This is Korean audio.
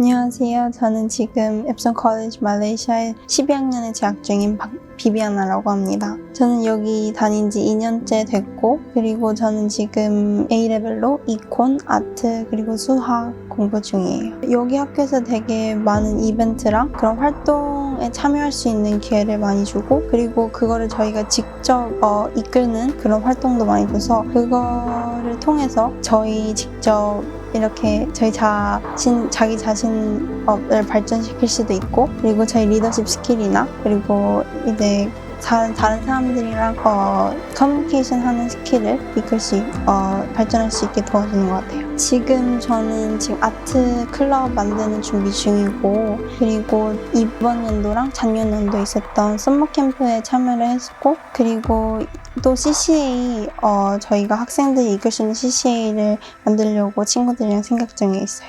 안녕하세요. 저는 지금 앱슨 컬리지 말레이시아에 12학년에 재학 중인 박, 비비아나라고 합니다. 저는 여기 다닌 지 2년째 됐고, 그리고 저는 지금 A레벨로 이콘, 아트, 그리고 수학 공부 중이에요. 여기 학교에서 되게 많은 이벤트랑 그런 활동에 참여할 수 있는 기회를 많이 주고, 그리고 그거를 저희가 직접 어, 이끄는 그런 활동도 많이 줘서, 그거를 통해서 저희 직접 이렇게 저희 자신, 자기 자신을 발전시킬 수도 있고, 그리고 저희 리더십 스킬이나, 그리고 이제 다른, 다른 사람들이랑 어, 커뮤니케이션 하는 스킬을 이끌 수, 있- 어, 발전할 수 있게 도와주는 것 같아요. 지금 저는 지금 아트 클럽 만드는 준비 중이고, 그리고 이번 연도랑 작년 연도에 있었던 썸머 캠프에 참여를 했고, 그리고 또 CCA, 어, 저희가 학생들이 이끌 수 있는 CCA를 만들려고 친구들이랑 생각 중에 있어요.